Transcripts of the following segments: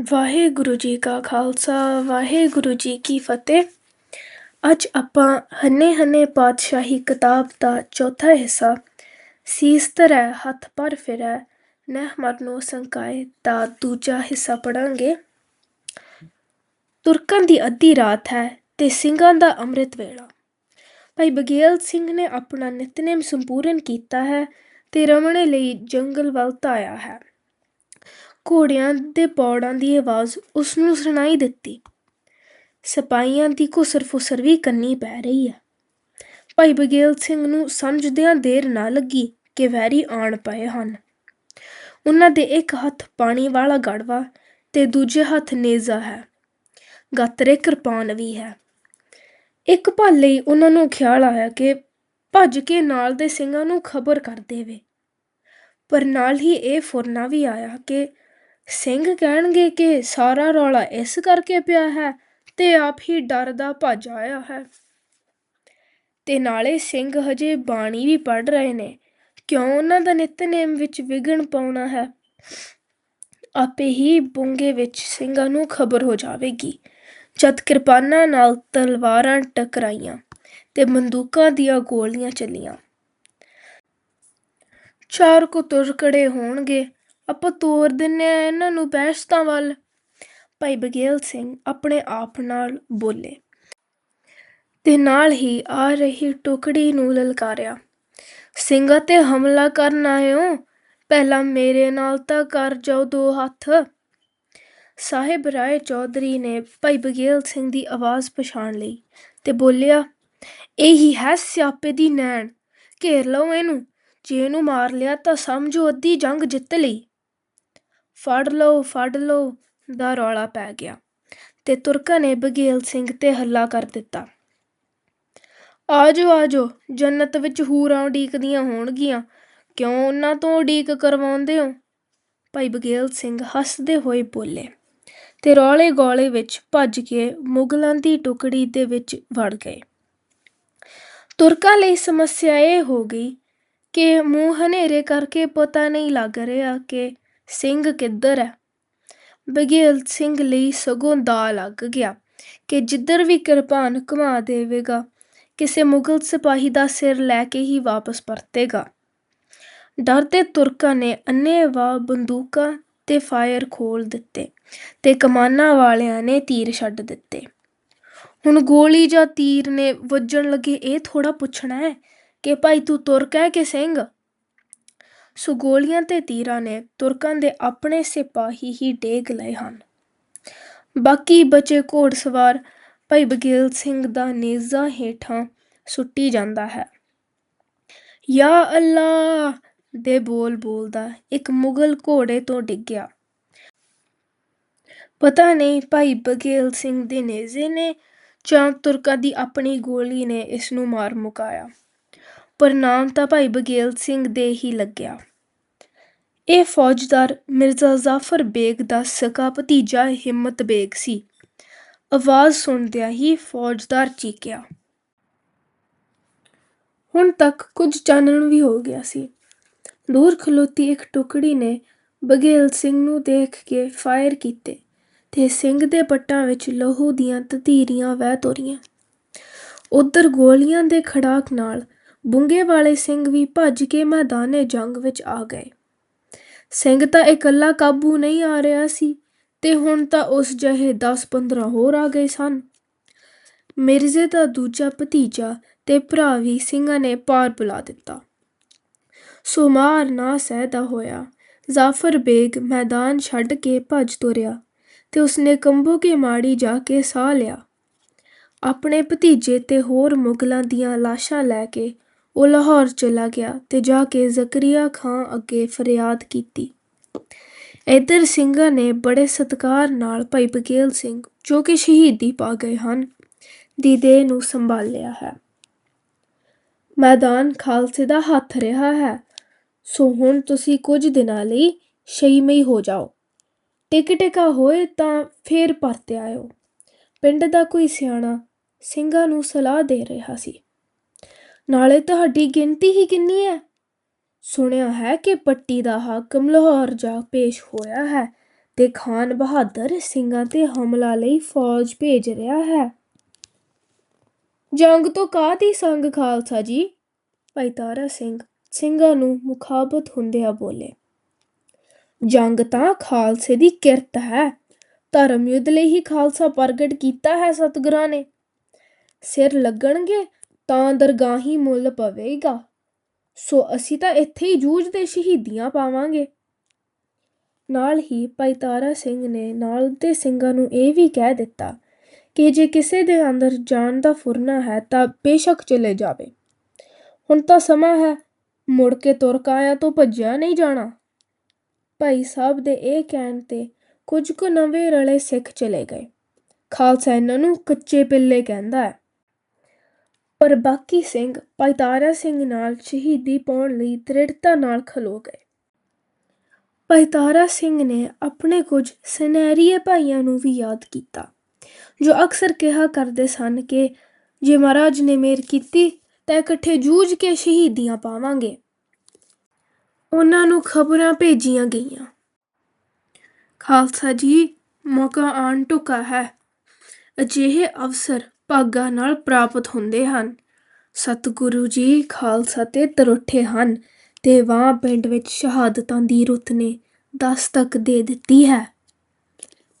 ਵਾਹਿਗੁਰੂ ਜੀ ਕਾ ਖਾਲਸਾ, ਵਾਹਿਗੁਰੂ ਜੀ ਕੀ ਫਤਿਹ। ਅੱਜ ਆਪਾਂ ਹੰਨੇ ਹੰਨੇ ਪਾਤਸ਼ਾਹੀ ਕਿਤਾਬ ਦਾ ਚੌਥਾ ਹਿੱਸਾ, ਸੀਸ ਧਰੈ, ਹੱਥ ਪਰ ਫਿਰੈ, ਨਹਿ ਮਰਨੋ ਸੰਕਾਏ ਦਾ ਦੂਜਾ ਹਿੱਸਾ ਪੜਾਂਗੇ ਤੁਰਕਾਂ ਦੀ ਅੱਧੀ ਰਾਤ ਹੈ ਤੇ ਸਿੰਘਾਂ ਦਾ ਅੰਮ੍ਰਿਤ ਵੇਲਾ। ਭਾਈ ਬਗੇਲ ਸਿੰਘ ਨੇ ਆਪਣਾ ਨਿਤਨੇਮ ਸੰਪੂਰਨ ਕੀਤਾ ਹੈ ਤੇ ਰਮਣੇ ਲਈ ਜੰਗਲ ਵੱਲ ਧਾਇਆ ਹੈ। ਘੋੜਿਆਂ ਦੇ ਪੌੜਾਂ ਦੀ ਆਵਾਜ਼ ਉਸ ਨੂੰ ਸੁਣਾਈ ਦਿੱਤੀ। ਸਿਪਾਹੀਆਂ ਦੀ ਘੁਸਰ ਫੁਸਰ ਵੀ ਕੰਨੀ ਪੈ ਰਹੀ ਹੈ ਭਾਈ ਬਗੇਲ ਸਿੰਘ ਨੂੰ ਸਮਝਦਿਆਂ ਦੇਰ ਨਾ ਲੱਗੀ ਕਿ ਵੈਰੀ ਆਣ ਪਏ ਹਨ। ਉਹਨਾਂ ਦੇ ਇੱਕ ਹੱਥ ਪਾਣੀ ਵਾਲਾ ਗੜਵਾ ਤੇ ਦੂਜੇ ਹੱਥ ਨੇਜ਼ਾ ਹੈ। ਗਾਤਰੇ ਕਿਰਪਾਨ ਵੀ ਹੈ। ਇੱਕ ਪਲ ਲਈ ਉਹਨਾਂ ਨੂੰ ਖਿਆਲ ਆਇਆ ਕਿ ਭੱਜ ਕੇ ਨਾਲ ਦੇ ਸਿੰਘਾਂ ਨੂੰ ਖਬਰ ਕਰ ਦੇਵੇ। ਪਰ ਨਾਲ ਹੀ ਇਹ ਫੁਰਨਾ ਵੀ ਆਇਆ ਕਿ ਸਿੰਘ ਕਹਿਣਗੇ ਕਿ ਸਾਰਾ ਰੌਲਾ ਇਸ ਕਰਕੇ ਪਿਆ ਹੈ ਤੇ ਆਪ ਹੀ ਡਰਦਾ ਭੱਜ ਆਇਆ ਹੈ। ਤੇ ਨਾਲੇ ਸਿੰਘ ਹਜੇ ਬਾਣੀ ਵੀ ਪੜ ਰਹੇ ਨੇ। ਕਿਉਂ ਉਹਨਾਂ ਦਾ ਨਿਤਨੇਮ ਵਿੱਚ ਵਿਗਣ ਪਾਉਣਾ ਹੈ? ਆਪੇ ਹੀ ਬੁੰਗੇ ਵਿੱਚ ਸਿੰਘਾਂ ਨੂੰ ਖਬਰ ਹੋ ਜਾਵੇਗੀ। ਜਦ ਕਿਰਪਾਨਾਂ ਨਾਲ ਤਲਵਾਰਾਂ ਟਕਰਾਈਆਂ ਤੇ ਬੰਦੂਕਾਂ ਦੀਆਂ ਗੋਲੀਆਂ ਚੱਲੀਆਂ। ਚਾਰ ਕੁ ਤੁਰਕੜੇ ਹੋਣਗੇ। ਆਪਾਂ ਤੋਰ ਦਿੰਦੇ ਹਾਂ ਇਹਨਾਂ ਨੂੰ ਬਹਿਸ਼ਤਾਂ ਵੱਲ। ਭਾਈ ਬਗੇਲ ਸਿੰਘ ਆਪਣੇ ਆਪ ਨਾਲ ਬੋਲੇ ਤੇ ਨਾਲ ਹੀ ਆ ਰਹੀ ਟੁਕੜੀ ਨੂੰ ਲਲਕਾਰਿਆ, ਸਿੰਘਾਂ, ਤੇ ਹਮਲਾ ਕਰਨ ਆਇਓ? ਪਹਿਲਾਂ ਮੇਰੇ ਨਾਲ ਤਾਂ ਕਰ ਜਾਓ ਦੋ ਹੱਥ। ਸਾਹਿਬ ਰਾਏ ਚੌਧਰੀ ਨੇ ਭਾਈ ਬਗੇਲ ਸਿੰਘ ਦੀ ਆਵਾਜ਼ ਪਛਾਣ ਲਈ ਤੇ ਬੋਲਿਆ, ਇਹੀ ਹੈ ਸਿਆਪੇ ਦੀ ਨੈਣ। ਘੇਰ ਲਓ ਇਹਨੂੰ। ਜੇ ਇਹਨੂੰ ਮਾਰ ਲਿਆ ਤਾਂ ਸਮਝੋ ਅੱਧੀ ਜੰਗ ਜਿੱਤ ਲਈ। ਫੜ ਲਓ ਫੜ ਲਓ, ਦਾ ਰੌਲਾ ਪੈ ਗਿਆ। ਤੇ ਤੁਰਕਾਂ ਨੇ ਬਗੇਲ ਸਿੰਘ ਤੇ ਹੱਲਾ ਕਰ ਦਿੱਤਾ। ਆਜੋ ਆਜੋ, ਜੰਨਤ ਵਿੱਚ ਹੂਰਾਂ ਉਡੀਕਦੀਆਂ ਹੋਣਗੀਆਂ। ਕਿਉਂ ਉਹਨਾਂ ਤੋਂ ਉਡੀਕ ਕਰਵਾਉਂਦੇ ਹੋ? ਭਾਈ ਬਗੇਲ ਸਿੰਘ ਹੱਸਦੇ ਹੋਏ ਬੋਲੇ। ਤੇ ਰੌਲੇ ਗੋਲੇ ਵਿੱਚ ਭੱਜ ਕੇ ਮੁਗਲਾਂ ਦੀ ਟੁਕੜੀ ਦੇ ਵਿੱਚ ਵੜ ਗਏ। ਤੁਰਕਾਂ ਲਈ ਸਮੱਸਿਆ ਇਹ ਹੋ ਗਈ ਕਿ ਮੂੰਹ ਹਨੇਰੇ ਕਰਕੇ ਪਤਾ ਨਹੀਂ ਲੱਗ ਰਿਹਾ ਕਿ ਸਿੰਘ ਕਿੱਧਰ ਹੈ ਬਘੇਲ ਸਿੰਘ ਲਈ ਸਗੋਂ ਦਾ ਲੱਗ ਗਿਆ ਕਿ ਜਿੱਧਰ ਵੀ ਕਿਰਪਾਨ ਘੁਮਾ ਦੇਵੇਗਾ, ਕਿਸੇ ਮੁਗਲ ਸਿਪਾਹੀ ਦਾ ਸਿਰ ਲੈ ਕੇ ਹੀ ਵਾਪਸ ਪਰਤੇਗਾ। ਡਰਦੇ ਤੁਰਕਾਂ ਨੇ ਅੰਨੇਵਾਹ ਬੰਦੂਕਾਂ ਤੇ ਫਾਇਰ ਖੋਲ ਦਿੱਤੇ ਤੇ ਕਮਾਨਾਂ ਵਾਲਿਆਂ ਨੇ ਤੀਰ ਛੱਡ ਦਿੱਤੇ। ਹੁਣ ਗੋਲੀ ਜਾਂ ਤੀਰ ਨੇ ਵੱਜਣ ਲੱਗੇ ਇਹ ਥੋੜਾ ਪੁੱਛਣਾ ਹੈ ਕਿ ਭਾਈ ਤੂੰ ਤੁਰਕ ਹੈ ਕਿ ਸਿੰਘ? ਸੋ ਗੋਲੀਆਂ ਤੇ ਤੀਰਾਂ ਨੇ ਤੁਰਕਾਂ ਦੇ ਆਪਣੇ ਸਿਪਾਹੀ ਹੀ ਡੇਗ ਲਏ ਹਨ। ਬਾਕੀ ਬਚੇ ਘੋੜਸਵਾਰ ਭਾਈ ਬਗੇਲ ਸਿੰਘ ਦਾ ਨੇਜ਼ਾ ਹੇਠਾਂ ਸੁੱਟੀ ਜਾਂਦਾ ਹੈ। ਯਾ ਅੱਲਾ ਦੇ ਬੋਲ ਬੋਲਦਾ ਇੱਕ ਮੁਗਲ ਘੋੜੇ ਤੋਂ ਡਿੱਗਿਆ। ਪਤਾ ਨਹੀਂ ਭਾਈ ਬਗੇਲ ਸਿੰਘ ਦੇ ਨੇਜ਼ੇ ਨੇ ਜਾਂ ਤੁਰਕਾਂ ਦੀ ਆਪਣੀ ਗੋਲੀ ਨੇ ਇਸ ਨੂੰ ਮਾਰ ਮੁਕਾਇਆ। ਪਰ ਨਾਮ ਤਾਂ ਭਾਈ ਬਘੇਲ ਸਿੰਘ ਦੇ ਹੀ ਲੱਗਿਆ। ਇਹ ਫੌਜਦਾਰ ਮਿਰਜ਼ਾ ਜ਼ਾਫਰ ਬੇਗ ਦਾ ਸਕਾ ਭਤੀਜਾ ਹਿੰਮਤ ਬੇਗ ਸੀ। ਆਵਾਜ਼ ਸੁਣਦਿਆਂ ਹੀ ਫੌਜਦਾਰ ਚੀਕਿਆ। ਹੁਣ ਤੱਕ ਕੁਝ ਚਾਨਣ ਵੀ ਹੋ ਗਿਆ ਸੀ। ਦੂਰ ਖਲੋਤੀ ਇੱਕ ਟੁਕੜੀ ਨੇ ਬਗੇਲ ਸਿੰਘ ਨੂੰ ਦੇਖ ਕੇ ਫਾਇਰ ਕੀਤੇ ਤੇ ਸਿੰਘ ਦੇ ਪੱਟਾਂ ਵਿੱਚ ਲਹੂ ਦੀਆਂ ਤਤੀਰੀਆਂ ਵਹਿ ਤੋਰੀਆਂ। ਉਧਰ ਗੋਲੀਆਂ ਦੇ ਖੜਾਕ ਨਾਲ ਬੁੰਗੇ ਵਾਲੇ ਸਿੰਘ ਵੀ ਭੱਜ ਕੇ ਮੈਦਾਨੇ ਜੰਗ ਵਿੱਚ ਆ ਗਏ। ਸਿੰਘ ਤਾਂ ਇਕੱਲਾ ਕਾਬੂ ਨਹੀਂ ਆ ਰਿਹਾ ਸੀ ਤੇ ਹੁਣ ਤਾਂ ਉਸ ਜਹੇ 10-15 ਹੋਰ ਆ ਗਏ ਸਨ। ਮਿਰਜ਼ੇ ਦਾ ਦੂਜਾ ਭਤੀਜਾ ਤੇ ਭਰਾ ਵੀ ਸਿੰਘਾਂ ਨੇ ਪਾਰ ਬੁਲਾ ਦਿੱਤਾ। ਸੁਮਾਰ ਨਾ ਸਹਿਦਾ ਹੋਇਆ। ਜ਼ਾਫਰ ਬੇਗ ਮੈਦਾਨ ਛੱਡ ਕੇ ਭੱਜ ਤੁਰਿਆ ਤੇ ਉਸਨੇ ਕੰਬੋ ਕੇ ਮਾੜੀ ਜਾ ਕੇ ਸਾਹ ਲਿਆ। ਆਪਣੇ ਭਤੀਜੇ ਤੇ ਹੋਰ ਮੁਗਲਾਂ ਦੀਆਂ ਲਾਸ਼ਾਂ ਲੈ ਕੇ ਉਹ ਲਾਹੌਰ ਚਲਾ ਗਿਆ ਤੇ ਜਾ ਕੇ ਜ਼ਕਰੀਆ ਖਾਂ ਅੱਗੇ ਫਰਿਆਦ ਕੀਤੀ। ਇਧਰ ਸਿੰਘਾਂ ਨੇ ਬੜੇ ਸਤਕਾਰ ਨਾਲ ਭਾਈ ਬਗੇਲ ਸਿੰਘ, ਜੋ ਕਿ ਸ਼ਹੀਦੀ ਪਾ ਗਏ ਹਨ, ਦੀ ਦੇਹ ਨੂੰ ਸੰਭਾਲਿਆ ਹੈ। ਮੈਦਾਨ ਖਾਲਸੇ ਦਾ ਹੱਥ ਰਿਹਾ ਹੈ। ਸੋ ਹੁਣ ਤੁਸੀਂ ਕੁਝ ਦਿਨਾਂ ਲਈ ਸ਼ਹੀਮਈ ਹੋ ਜਾਓ। ਟਿਕ ਟਿਕਾ ਹੋਏ ਤਾਂ ਫੇਰ ਪਰਤੇ ਆਇਓ। ਪਿੰਡ ਦਾ ਕੋਈ ਸਿਆਣਾ ਸਿੰਘਾਂ ਨੂੰ ਸਲਾਹ ਦੇ ਰਿਹਾ ਸੀ। ਨਾਲੇ ਤੁਹਾਡੀ ਗਿਣਤੀ ਹੀ ਕਿੰਨੀ ਹੈ? ਸੁਣਿਆ ਹੈ ਕਿ ਪੱਟੀ ਦਾ ਹਾਕਮ ਲਾਹੌਰ ਜਾ ਪੇਸ਼ ਹੋਇਆ ਹੈ ਤੇ ਖਾਨ ਬਹਾਦਰ ਸਿੰਘਾਂ ਤੇ ਹਮਲਾ ਲਈ ਫੌਜ ਭੇਜ ਰਿਹਾ ਹੈ। ਜੰਗ ਤੋਂ ਕਾਹਦੀ ਸੰਗ, ਖਾਲਸਾ ਜੀ? ਭਾਈ ਤਾਰਾ ਸਿੰਘ, ਸਿੰਘਾਂ ਨੂੰ ਮੁਖਾਬਤ ਹੁੰਦਿਆਂ ਬੋਲੇ। ਜੰਗ ਤਾਂ ਖਾਲਸੇ ਦੀ ਕਿਰਤ ਹੈ। ਧਰਮ ਯੁੱਧ ਲਈ ਹੀ ਖਾਲਸਾ ਪ੍ਰਗਟ ਕੀਤਾ ਹੈ ਸਤਿਗੁਰਾਂ ਨੇ। ਸਿਰ ਲੱਗਣਗੇ ਤਾਂ ਦਰਗਾਹੀ ਮੁੱਲ ਪਵੇਗਾ। ਸੋ ਅਸੀਂ ਤਾਂ ਇੱਥੇ ਹੀ ਜੂਝ ਦੇ ਸ਼ਹੀਦੀਆਂ ਪਾਵਾਂਗੇ। ਨਾਲ ਹੀ ਭਾਈ ਤਾਰਾ ਸਿੰਘ ਨੇ ਨਾਲ ਦੇ ਸਿੰਘਾਂ ਨੂੰ ਇਹ ਵੀ ਕਹਿ ਦਿੱਤਾ ਕਿ ਜੇ ਕਿਸੇ ਦੇ ਅੰਦਰ ਜਾਣ ਦਾ ਫੁਰਨਾ ਹੈ ਤਾਂ ਬੇਸ਼ੱਕ ਚਲੇ ਜਾਵੇ। ਹੁਣ ਤਾਂ ਸਮਾਂ ਹੈ, ਮੁੜ ਕੇ ਤੁਰ ਕਾਇਆ ਤੋਂ ਭੱਜਿਆ ਨਹੀਂ ਜਾਣਾ। ਭਾਈ ਸਾਹਿਬ ਦੇ ਇਹ ਕਹਿਣ ਤੇ ਕੁਝ ਕੁ ਨਵੇਂ ਰਲੇ ਸਿੱਖ ਚਲੇ ਗਏ। ਖਾਲਸਾ ਇਹਨਾਂ ਨੂੰ ਕੱਚੇ ਪਿੱਲੇ ਕਹਿੰਦਾ ਹੈ। ਪਰ ਬਾਕੀ ਸਿੰਘ ਭਾਈ ਤਾਰਾ ਸਿੰਘ ਨਾਲ ਸ਼ਹੀਦੀ ਪਾਉਣ ਲਈ ਦ੍ਰਿੜਤਾ ਨਾਲ ਖਲੋ ਗਏ। ਭਾਈ ਤਾਰਾ ਸਿੰਘ ਨੇ ਆਪਣੇ ਕੁਝ ਸੁਨਹਿਰੀਏ ਭਾਈਆਂ ਨੂੰ ਵੀ ਯਾਦ ਕੀਤਾ, ਜੋ ਅਕਸਰ ਕਿਹਾ ਕਰਦੇ ਸਨ ਕਿ ਜੇ ਮਹਾਰਾਜ ਨੇ ਮੇਰ ਕੀਤੀ ਤਾਂ ਇਕੱਠੇ ਜੂਝ ਕੇ ਸ਼ਹੀਦੀਆਂ ਪਾਵਾਂਗੇ। ਉਹਨਾਂ ਨੂੰ ਖਬਰਾਂ ਭੇਜੀਆਂ ਗਈਆਂ। ਖਾਲਸਾ ਜੀ, ਮੌਕਾ ਆਣ ਟੁਕਾ ਹੈ। ਅਜਿਹੇ ਅਵਸਰ ਭਾਗਾਂ ਨਾਲ ਪ੍ਰਾਪਤ ਹੁੰਦੇ ਹਨ। ਸਤਿਗੁਰੂ ਜੀ ਖਾਲਸਾ ਤੇ ਤਰੁੱਠੇ ਹਨ ਤੇ ਵਾਂ ਪਿੰਡ ਵਿੱਚ ਸ਼ਹਾਦਤਾਂ ਦੀ ਰੁੱਤ ਨੇ ਦਸਤਕ ਦੇ ਦਿੱਤੀ ਹੈ।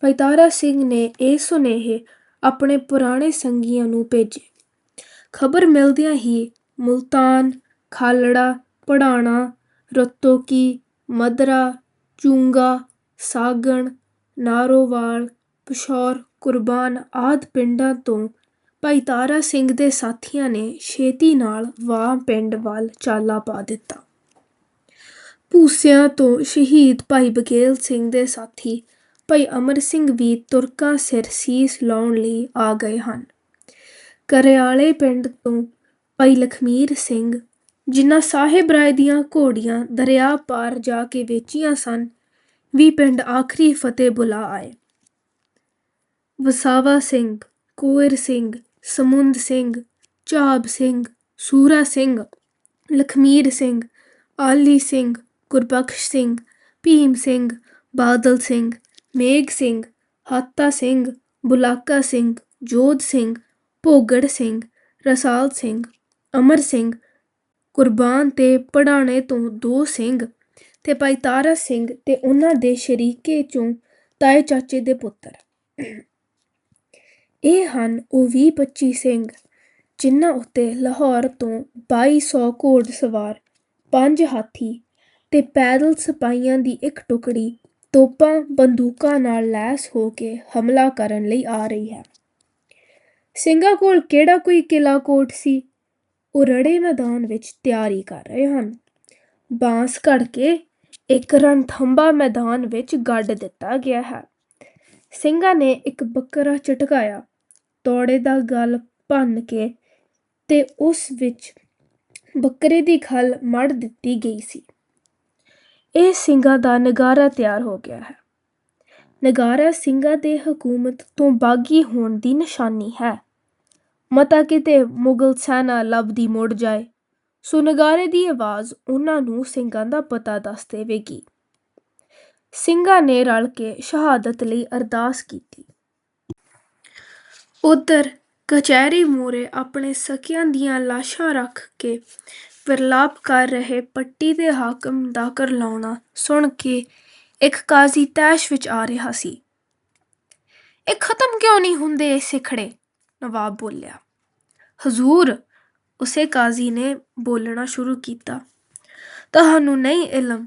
ਭਾਈ ਤਾਰਾ ਸਿੰਘ ਨੇ ਇਹ ਸੁਨੇਹੇ ਆਪਣੇ ਪੁਰਾਣੇ ਸੰਗੀਆਂ ਨੂੰ ਭੇਜੇ। ਖਬਰ ਮਿਲਦਿਆਂ ਹੀ ਮੁਲਤਾਨ, ਖਾਲੜਾ, ਪੜਾਣਾ, ਰਤੋਕੀ, ਮਦਰਾ, ਚੁੰਗਾ, ਸਾਗਣ, ਨਾਰੋਵਾਲ ਪਸ਼ੌਰ ਕੁਰਬਾਨ ਆਦ ਪਿੰਡਾਂ ਤੋਂ ਭਾਈ ਤਾਰਾ ਸਿੰਘ ਦੇ ਸਾਥੀਆਂ ਨੇ ਛੇਤੀ ਨਾਲ ਵਾਹ ਪਿੰਡ ਵੱਲ ਚਾਲਾ ਪਾ ਦਿੱਤਾ। ਭੂਸਿਆਂ ਤੋਂ ਸ਼ਹੀਦ ਭਾਈ ਬਗੇਲ ਸਿੰਘ ਦੇ ਸਾਥੀ ਭਾਈ ਅਮਰ ਸਿੰਘ ਵੀ ਤੁਰਕਾਂ ਸਿਰ ਸੀਸ ਲਾਉਣ ਲਈ ਆ ਗਏ ਹਨ। ਕਰਿਆਲੇ ਪਿੰਡ ਤੋਂ ਭਾਈ ਲਖਮੀਰ ਸਿੰਘ, ਜਿਨ੍ਹਾਂ ਸਾਹਿਬ ਰਾਏ ਦੀਆਂ ਘੋੜੀਆਂ ਦਰਿਆ ਪਾਰ ਜਾ ਕੇ ਵੇਚੀਆਂ ਸਨ, ਵੀ ਪਿੰਡ ਆਖਰੀ ਫਤਿਹ ਬੁਲਾ ਆਏ। ਵਸਾਵਾ ਸਿੰਘ, ਕੋਇਰ ਸਿੰਘ ਸਮੁੰਦ ਸਿੰਘ ਝਾਬ ਸਿੰਘ, ਸੂਰਾ ਸਿੰਘ, ਲਖਮੀਰ ਸਿੰਘ, ਆਲੀ ਸਿੰਘ, ਗੁਰਬਖਸ਼ ਸਿੰਘ, ਭੀਮ ਸਿੰਘ, ਬਾਦਲ ਸਿੰਘ, ਮੇਘ ਸਿੰਘ, ਹਾਤਾ ਸਿੰਘ, ਬੁਲਾਕਾ ਸਿੰਘ, ਜੋਧ ਸਿੰਘ, ਭੋਗੜ ਸਿੰਘ, ਰਸਾਲ ਸਿੰਘ, ਅਮਰ ਸਿੰਘ, ਕੁਰਬਾਨ ਤੇ ਪੜਾਣੇ ਤੋਂ ਦੋ ਸਿੰਘ ਤੇ ਭਾਈ ਤਾਰਾ ਸਿੰਘ ਤੇ ਉਹਨਾਂ ਦੇ ਸ਼ਰੀਕੇ ਚੋਂ ਤਾਏ ਚਾਚੇ ਦੇ ਪੁੱਤਰ। ਇਹ ਹਨ ਉਹ ਵੀਹ ਪੱਚੀ ਸਿੰਘ, ਜਿਨ੍ਹਾਂ ਉੱਤੇ ਲਾਹੌਰ ਤੋਂ ਬਾਈ ਸੌ ਘੋੜ ਸਵਾਰ, ਪੰਜ ਹਾਥੀ ਅਤੇ ਪੈਦਲ ਸਿਪਾਹੀਆਂ ਦੀ ਇੱਕ ਟੁਕੜੀ ਤੋਪਾਂ ਬੰਦੂਕਾਂ ਨਾਲ ਲੈਸ ਹੋ ਕੇ ਹਮਲਾ ਕਰਨ ਲਈ ਆ ਰਹੀ ਹੈ। ਸਿੰਘਾਂ ਕੋਲ ਕਿਹੜਾ ਕੋਈ ਕਿਲਾ ਕੋਟ ਸੀ? ਉਹ ਰੜੇ ਮੈਦਾਨ ਵਿੱਚ ਤਿਆਰੀ ਕਰ ਰਹੇ ਹਨ। ਬਾਂਸ ਘੜ ਕੇ ਇੱਕ ਰਣਥੰਬਾ ਮੈਦਾਨ ਵਿੱਚ ਗੱਡ ਦਿੱਤਾ ਗਿਆ ਹੈ। ਸਿੰਘਾਂ ਨੇ ਇੱਕ ਬੱਕਰਾ ਝਟਕਾਇਆ ਤੌੜੇ ਦਾ ਗਲ ਭੰਨ ਕੇ ਤੇ ਉਸ ਵਿੱਚ ਬੱਕਰੇ ਦੀ ਖੱਲ ਮੜ ਦਿੱਤੀ ਗਈ ਸੀ। ਇਹ ਸਿੰਘਾਂ ਦਾ ਨਗਾਰਾ ਤਿਆਰ ਹੋ ਗਿਆ ਹੈ। ਨਗਾਰਾ ਸਿੰਘਾਂ ਦੇ ਹਕੂਮਤ ਤੋਂ ਬਾਗੀ ਹੋਣ ਦੀ ਨਿਸ਼ਾਨੀ ਹੈ। ਮਤਾ ਕਿਤੇ ਮੁਗਲ ਸੈਨਾ ਲੱਭਦੀ ਮੁੜ ਜਾਏ, ਸੋ ਨਗਾਰੇ ਦੀ ਆਵਾਜ਼ ਉਹਨਾਂ ਨੂੰ ਸਿੰਘਾਂ ਦਾ ਪਤਾ ਦੱਸ ਦੇਵੇਗੀ। ਸਿੰਘਾਂ ਨੇ ਰਲ ਕੇ ਸ਼ਹਾਦਤ ਲਈ ਅਰਦਾਸ ਕੀਤੀ। ਉਧਰ ਕਚਹਿਰੀ ਮੂਹਰੇ ਆਪਣੇ ਸਕਿਆਂ ਦੀਆਂ ਲਾਸ਼ਾਂ ਰੱਖ ਕੇ ਵਿਰਲਾਪ ਕਰ ਰਹੇ ਪੱਟੀ ਦੇ ਹਾਕਮ ਦਾ ਕਰਲਾਉਣਾ ਸੁਣ ਕੇ ਇੱਕ ਕਾਜ਼ੀ ਤੈਸ਼ ਵਿੱਚ ਆ ਰਿਹਾ ਸੀ। ਇਹ ਖਤਮ ਕਿਉਂ ਨਹੀਂ ਹੁੰਦੇ ਇਹ ਸਿਖੜੇ? ਨਵਾਬ ਬੋਲਿਆ। ਹਜ਼ੂਰ, ਉਸੇ ਕਾਜ਼ੀ ਨੇ ਬੋਲਣਾ ਸ਼ੁਰੂ ਕੀਤਾ। ਤੁਹਾਨੂੰ ਨਹੀਂ ਇਲਮ।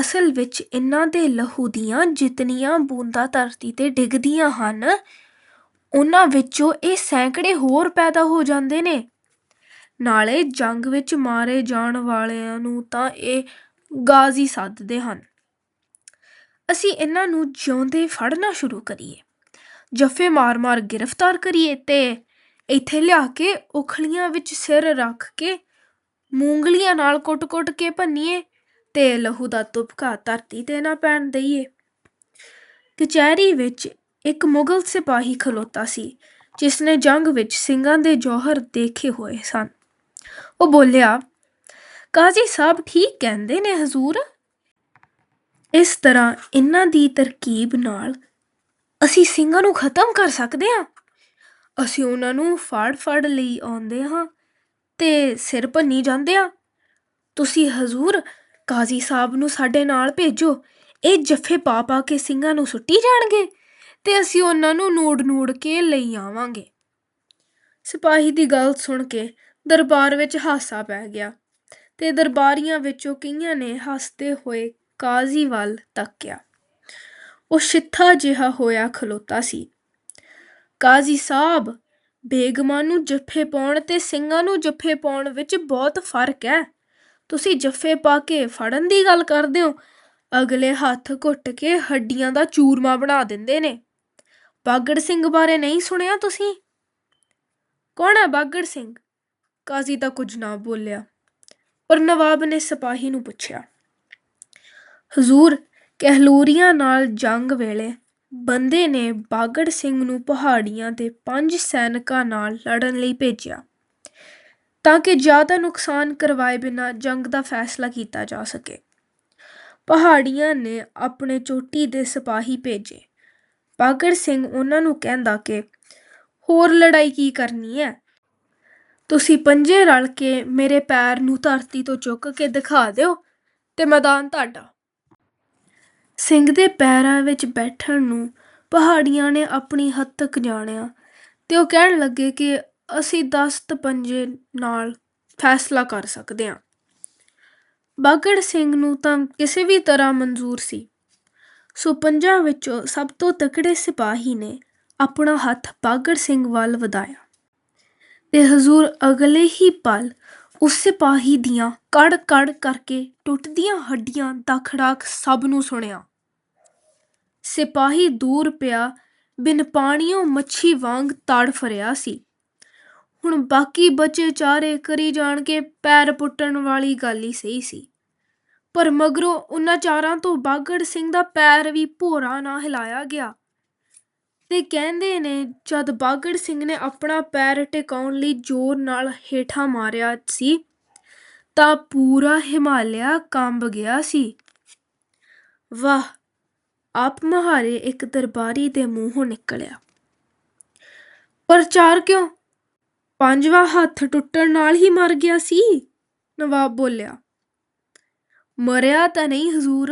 ਅਸਲ ਵਿੱਚ ਇਹਨਾਂ ਦੇ ਲਹੂ ਦੀਆਂ ਜਿਤਨੀਆਂ ਬੂੰਦਾਂ ਧਰਤੀ ਤੇ ਡਿੱਗਦੀਆਂ ਹਨ ਉਹਨਾਂ ਵਿੱਚੋਂ ਇਹ ਸੈਂਕੜੇ ਹੋਰ ਪੈਦਾ ਹੋ ਜਾਂਦੇ ਨੇ। ਨਾਲੇ ਜੰਗ ਵਿੱਚ ਮਾਰੇ ਜਾਣ ਵਾਲਿਆਂ ਨੂੰ ਤਾਂ ਇਹ ਗਾਜ਼ੀ ਸੱਦਦੇ ਹਨ। ਅਸੀਂ ਇਹਨਾਂ ਨੂੰ ਜਿਉਂਦੇ ਫੜਨਾ ਸ਼ੁਰੂ ਕਰੀਏ। ਜੱਫੇ ਮਾਰ-ਮਾਰ ਗ੍ਰਿਫਤਾਰ ਕਰੀਏ ਤੇ ਇੱਥੇ ਲਿਆ ਕੇ ਉਖਲੀਆਂ ਵਿੱਚ ਸਿਰ ਰੱਖ ਕੇ ਮੂੰਗਲੀਆਂ ਨਾਲ ਕੁੱਟ-ਕੁੱਟ ਕੇ ਭੰਨੀਏ ਤੇ ਲਹੂ ਦਾ ਤੁਪਕਾ ਧਰਤੀ ਤੇ ਨਾ ਪੈਣ ਦਈਏ। ਕਚਹਿਰੀ ਵਿੱਚ ਇੱਕ ਮੁਗਲ ਸਿਪਾਹੀ ਖਲੋਤਾ ਸੀ ਜਿਸ ਨੇ ਜੰਗ ਵਿੱਚ ਸਿੰਘਾਂ ਦੇ ਜੌਹਰ ਦੇਖੇ ਹੋਏ ਸਨ। ਉਹ ਬੋਲਿਆ, ਕਾਜ਼ੀ ਸਾਹਿਬ ਠੀਕ ਕਹਿੰਦੇ ਨੇ ਹਜ਼ੂਰ। ਇਸ ਤਰ੍ਹਾਂ ਇਹਨਾਂ ਦੀ ਤਰਕੀਬ ਨਾਲ ਅਸੀਂ ਸਿੰਘਾਂ ਨੂੰ ਖਤਮ ਕਰ ਸਕਦੇ ਹਾਂ। ਅਸੀਂ ਉਹਨਾਂ ਨੂੰ ਫੜ ਫਾੜ ਲਈ ਆਉਂਦੇ ਹਾਂ ਤੇ ਸਿਰ ਭੰਨੀ ਜਾਂਦੇ ਆ ਤੁਸੀਂ ਹਜ਼ੂਰ ਕਾਜ਼ੀ ਸਾਹਿਬ ਨੂੰ ਸਾਡੇ ਨਾਲ ਭੇਜੋ, ਇਹ ਜੱਫੇ ਪਾ ਪਾ ਕੇ ਸਿੰਘਾਂ ਨੂੰ ਸੁੱਟੀ ਜਾਣਗੇ। ਤੇ ਅਸੀਂ ਉਹਨਾਂ ਨੂੰ ਨੂੜ-ਨੂੜ ਕੇ ਲਈ ਆਵਾਂਗੇ। ਸਿਪਾਹੀ ਦੀ ਗੱਲ ਸੁਣ ਕੇ ਦਰਬਾਰ ਵਿੱਚ ਹਾਸਾ ਪੈ ਗਿਆ ਤੇ ਦਰਬਾਰੀਆਂ ਵਿੱਚੋਂ ਕਈਆਂ ਨੇ ਹੱਸਦੇ ਹੋਏ ਕਾਜ਼ੀ ਵੱਲ ਤੱਕਿਆ। ਉਹ ਛਿੱਥਾ ਜਿਹਾ ਹੋਇਆ ਖਲੋਤਾ ਸੀ। ਕਾਜ਼ੀ ਸਾਹਿਬ, ਬੇਗਮਾਂ ਨੂੰ ਜੱਫੇ ਪਾਉਣ ਤੇ ਸਿੰਘਾਂ ਨੂੰ ਜੱਫੇ ਪਾਉਣ ਵਿੱਚ ਬਹੁਤ ਫ਼ਰਕ ਹੈ। ਤੁਸੀਂ ਜੱਫੇ ਪਾ ਕੇ ਫੜਨ ਦੀ ਗੱਲ ਕਰਦੇ ਹੋ। ਅਗਲੇ ਹੱਥ ਘੁੱਟ ਕੇ ਹੱਡੀਆਂ ਦਾ ਚੂਰਮਾ ਬਣਾ ਦਿੰਦੇ ਨੇ। ਬਾਗੜ ਸਿੰਘ ਬਾਰੇ ਨਹੀਂ ਸੁਣਿਆ ਤੁਸੀਂ? ਕੌਣ ਹੈ ਬਾਗੜ ਸਿੰਘ? ਕਾਜ਼ੀ ਤਾਂ ਕੁਝ ਨਾ ਬੋਲਿਆ। ਪਰ ਨਵਾਬ ਨੇ ਸਿਪਾਹੀ ਨੂੰ ਪੁੱਛਿਆ, ਹਜ਼ੂਰ, ਕਹਿਲੂਰੀਆਂ ਨਾਲ ਜੰਗ ਵੇਲੇ ਬੰਦੇ ਨੇ ਬਾਗੜ ਸਿੰਘ ਨੂੰ ਪਹਾੜੀਆਂ ਦੇ ਪੰਜ ਸੈਨਿਕਾਂ ਨਾਲ ਲੜਨ ਲਈ ਭੇਜਿਆ, ਤਾਂ ਕਿ ਜ਼ਿਆਦਾ ਨੁਕਸਾਨ ਕਰਵਾਏ ਬਿਨਾਂ ਜੰਗ ਦਾ ਫੈਸਲਾ ਕੀਤਾ ਜਾ ਸਕੇ। ਪਹਾੜੀਆਂ ਨੇ ਆਪਣੇ ਚੋਟੀ ਦੇ ਸਿਪਾਹੀ ਭੇਜੇ। ਬਾਗੜ ਸਿੰਘ ਉਹਨਾਂ ਨੂੰ ਕਹਿੰਦਾ ਕਿ, ਹੋਰ ਲੜਾਈ ਕੀ ਕਰਨੀ ਹੈ ਤੁਸੀਂ ਪੰਜੇ ਰਲ ਕੇ ਮੇਰੇ ਪੈਰ ਨੂੰ ਧਰਤੀ ਤੋਂ ਚੁੱਕ ਕੇ ਦਿਖਾ ਦਿਓ ਤੇ ਮੈਦਾਨ ਤੁਹਾਡਾ। ਸਿੰਘ ਦੇ ਪੈਰਾਂ ਵਿੱਚ ਬੈਠਣ ਨੂੰ ਪਹਾੜੀਆਂ ਨੇ ਆਪਣੀ ਹੱਦ ਤੱਕ ਜਾਣਿਆ ਤੇ ਉਹ ਕਹਿਣ ਲੱਗੇ ਕਿ ਅਸੀਂ ਦਸਤ ਪੰਜੇ ਨਾਲ ਫੈਸਲਾ ਕਰ ਸਕਦੇ ਹਾਂ। ਬਾਗੜ ਸਿੰਘ ਨੂੰ ਤਾਂ ਕਿਸੇ ਵੀ ਤਰ੍ਹਾਂ ਮਨਜ਼ੂਰ ਸੀ। ਸੌ ਪੰਜਾਂ ਵਿੱਚੋਂ ਸਭ ਤੋਂ ਤਕੜੇ ਸਿਪਾਹੀ ਨੇ ਆਪਣਾ ਹੱਥ ਬਾਗੜ ਸਿੰਘ ਵੱਲ ਵਧਾਇਆ। ਤੇ ਹਜ਼ੂਰ ਅਗਲੇ ਹੀ ਪਲ ਉਸ ਸਿਪਾਹੀ ਦੀਆਂ ਕੜ ਕੜ ਕਰਕੇ ਟੁੱਟਦੀਆਂ ਹੱਡੀਆਂ ਦਾ ਖੜਾਕ ਸਭ ਨੂੰ ਸੁਣਿਆ। ਸਿਪਾਹੀ ਦੂਰ ਪਿਆ, ਬਿਨ ਪਾਣੀਓਂ ਮੱਛੀ ਵਾਂਗ ਤੜਫ ਫਰਿਆ ਸੀ। ਹੁਣ ਬਾਕੀ ਬਚੇ ਚਾਰੇ ਕਰੀ ਜਾਣ ਕੇ ਪੈਰ ਪੁੱਟਣ ਵਾਲੀ ਗੱਲ ਹੀ ਸਹੀ ਸੀ। ਪਰ ਮਗਰੋਂ ਉਹਨਾਂ ਚਾਰਾਂ ਤੋਂ ਬਾਗੜ ਸਿੰਘ ਦਾ ਪੈਰ ਵੀ ਭੋਰਾ ਨਾ ਹਿਲਾਇਆ ਗਿਆ। ਤੇ ਕਹਿੰਦੇ ਨੇ, ਜਦ ਬਾਗੜ ਸਿੰਘ ਨੇ ਆਪਣਾ ਪੈਰ ਟਿਕਾਉਣ ਲਈ ਜ਼ੋਰ ਨਾਲ ਹੇਠਾਂ ਮਾਰਿਆ ਸੀ, ਤਾਂ ਪੂਰਾ ਹਿਮਾਲਿਆ ਕੰਬ ਗਿਆ ਸੀ। ਵਾਹ! ਆਪ ਮਹਾਰੇ ਇੱਕ ਦਰਬਾਰੀ ਦੇ ਮੂੰਹੋਂ ਨਿਕਲਿਆ। ਪਰ ਚਾਰ ਕਿਉਂ? ਪੰਜਵਾਂ ਹੱਥ ਟੁੱਟਣ ਨਾਲ ਹੀ ਮਰ ਗਿਆ ਸੀ? ਨਵਾਬ ਬੋਲਿਆ ਮਰਿਆ ਤਾਂ ਨਹੀਂ ਹਜ਼ੂਰ,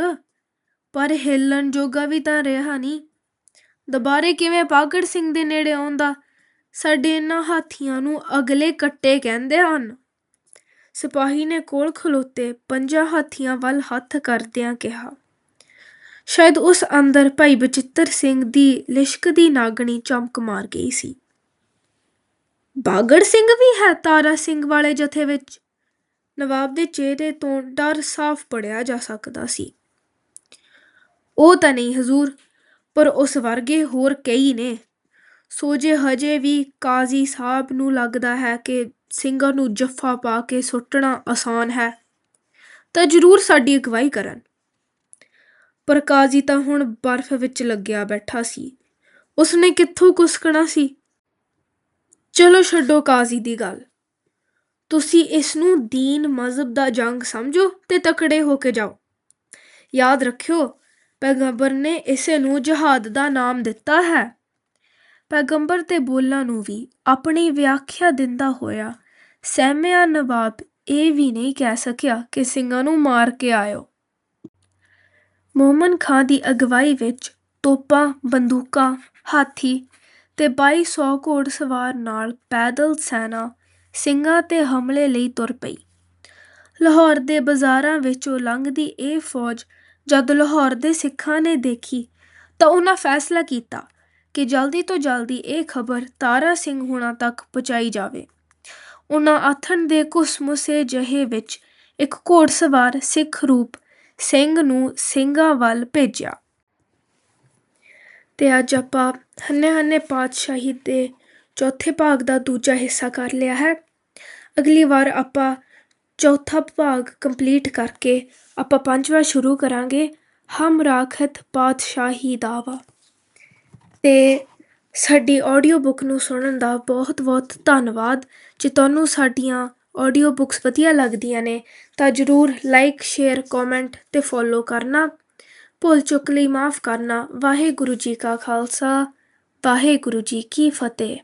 ਪਰ ਹਿੱਲਣ ਜੋਗਾ ਵੀ ਤਾਂ ਰਿਹਾ ਨਹੀਂ। ਦੁਬਾਰੇ ਕਿਵੇਂ ਪਾਗੜ ਸਿੰਘ ਦੇ ਨੇੜੇ ਆਉਂਦਾ? ਸਾਡੇ ਇਹਨਾਂ ਹਾਥੀਆਂ ਨੂੰ ਅਗਲੇ ਕੱਟੇ ਕਹਿੰਦੇ ਹਨ। ਸਿਪਾਹੀ ਨੇ ਕੋਲ ਖਲੋਤੇ ਪੰਜਾਂ ਹਾਥੀਆਂ ਵੱਲ ਹੱਥ ਕਰਦਿਆਂ ਕਿਹਾ, ਸ਼ਾਇਦ ਉਸ ਅੰਦਰ ਭਾਈ ਬਚਿੱਤਰ ਸਿੰਘ ਦੀ ਲਿਸ਼ਕਦੀ ਨਾਗਣੀ ਚਮਕ ਮਾਰ ਗਈ ਸੀ। ਬਾਗੜ ਸਿੰਘ ਵੀ ਹੈ ਤਾਰਾ ਸਿੰਘ ਵਾਲੇ ਜਥੇ ਵਿੱਚ? ਨਵਾਬ ਦੇ ਚਿਹਰੇ ਤੋਂ ਡਰ ਸਾਫ਼ ਪੜਿਆ ਜਾ ਸਕਦਾ ਸੀ। ਉਹ ਤਾਂ ਨਹੀਂ ਹਜ਼ੂਰ, ਪਰ ਉਸ ਵਰਗੇ ਹੋਰ ਕਈ ਨੇ। ਸੋ ਜੇ ਹਜੇ ਵੀ ਕਾਜ਼ੀ ਸਾਹਿਬ ਨੂੰ ਲੱਗਦਾ ਹੈ ਕਿ ਸਿੰਘਾਂ ਨੂੰ ਜੱਫਾ ਪਾ ਕੇ ਸੁੱਟਣਾ ਆਸਾਨ ਹੈ। ਤਾਂ ਜ਼ਰੂਰ ਸਾਡੀ ਅਗਵਾਈ ਕਰਨ। ਪਰ ਕਾਜ਼ੀ ਤਾਂ ਹੁਣ ਬਰਫ਼ ਵਿੱਚ ਲੱਗਿਆ ਬੈਠਾ ਸੀ। ਉਸਨੇ ਕਿੱਥੋਂ ਕੁਸਕਣਾ ਸੀ? ਚਲੋ ਛੱਡੋ ਕਾਜ਼ੀ ਦੀ ਗੱਲ। ਤੁਸੀਂ ਇਸ ਨੂੰ ਦੀਨ ਮਜ਼ਹਬ ਦਾ ਜੰਗ ਸਮਝੋ ਤੇ ਤਕੜੇ ਹੋ ਕੇ ਜਾਓ। ਯਾਦ ਰੱਖਿਓ, ਪੈਗੰਬਰ ਨੇ ਇਸੇ ਨੂੰ ਜਹਾਦ ਦਾ ਨਾਮ ਦਿੱਤਾ ਹੈ। ਪੈਗੰਬਰ ਤੇ ਬੋਲਾਂ ਨੂੰ ਵੀ ਆਪਣੀ ਵਿਆਖਿਆ ਦਿੰਦਾ ਹੋਇਆ ਸਹਿਮਿਆ ਨਵਾਬ ਇਹ ਵੀ ਨਹੀਂ ਕਹਿ ਸਕਿਆ ਕਿ ਸਿੰਘਾਂ ਨੂੰ ਮਾਰ ਕੇ ਆਇਓ। ਮੋਹਮਨ ਖਾਂ ਦੀ ਅਗਵਾਈ ਵਿੱਚ ਤੋਪਾਂ, ਬੰਦੂਕਾਂ, ਹਾਥੀ ਤੇ 2200 ਘੋੜਸਵਾਰ ਨਾਲ ਪੈਦਲ ਸੈਨਾ ਸਿੰਘਾਂ ਤੇ ਹਮਲੇ ਲਈ ਤੁਰ ਪਈ। ਲਾਹੌਰ ਦੇ ਬਾਜ਼ਾਰਾਂ ਵਿੱਚੋਂ ਲੰਘਦੀ ਇਹ ਫੌਜ ਜਦ ਲਾਹੌਰ ਦੇ ਸਿੱਖਾਂ ਨੇ ਦੇਖੀ ਤਾਂ ਉਹਨਾਂ ਫੈਸਲਾ ਕੀਤਾ ਕਿ ਜਲਦੀ ਤੋਂ ਜਲਦੀ ਇਹ ਖਬਰ ਤਾਰਾ ਸਿੰਘ ਹੁਣਾਂ ਤੱਕ ਪਹੁੰਚਾਈ ਜਾਵੇ। ਉਹਨਾਂ ਆਥਣ ਦੇ ਘੁਸਮੁਸੇ ਜਹੇ ਵਿੱਚ ਇੱਕ ਘੋੜਸਵਾਰ ਸਿੱਖ ਰੂਪ ਸਿੰਘ ਨੂੰ ਸਿੰਘਾਂ ਵੱਲ ਭੇਜਿਆ। ਤੇ ਅੱਜ ਆਪਾਂ ਹੰਨੇ ਹੰਨੇ ਪਾਤਸ਼ਾਹੀ ਦੇ ਚੌਥੇ ਭਾਗ ਦਾ ਦੂਜਾ ਹਿੱਸਾ ਕਰ ਲਿਆ ਹੈ। ਅਗਲੀ ਵਾਰ ਆਪਾਂ ਚੌਥਾ ਭਾਗ ਕੰਪਲੀਟ ਕਰਕੇ ਆਪਾਂ ਪੰਜਵਾਂ ਸ਼ੁਰੂ ਕਰਾਂਗੇ, ਹਮ ਰਾਖਤ ਪਾਤਸ਼ਾਹੀ ਦਾਵਾ ਅਤੇ ਸਾਡੀ ਆਡੀਓ ਬੁੱਕ ਨੂੰ ਸੁਣਨ ਦਾ ਬਹੁਤ ਬਹੁਤ ਧੰਨਵਾਦ। ਜੇ ਤੁਹਾਨੂੰ ਸਾਡੀਆਂ ਆਡੀਓ ਬੁੱਕਸ ਵਧੀਆ ਲੱਗਦੀਆਂ ਨੇ, ਤਾਂ ਜਰੂਰ ਲਾਈਕ ਸ਼ੇਅਰ ਕਮੈਂਟ ਤੇ ਫੋਲੋ ਕਰਨਾ। ਭੁੱਲ ਚੁੱਕ ਲਈ ਮਾਫ਼ ਕਰਨਾ। ਵਾਹਿਗੁਰੂ ਜੀ ਕਾ ਖਾਲਸਾ, ਵਾਹਿਗੁਰੂ ਜੀ ਕੀ ਫਤਿਹ।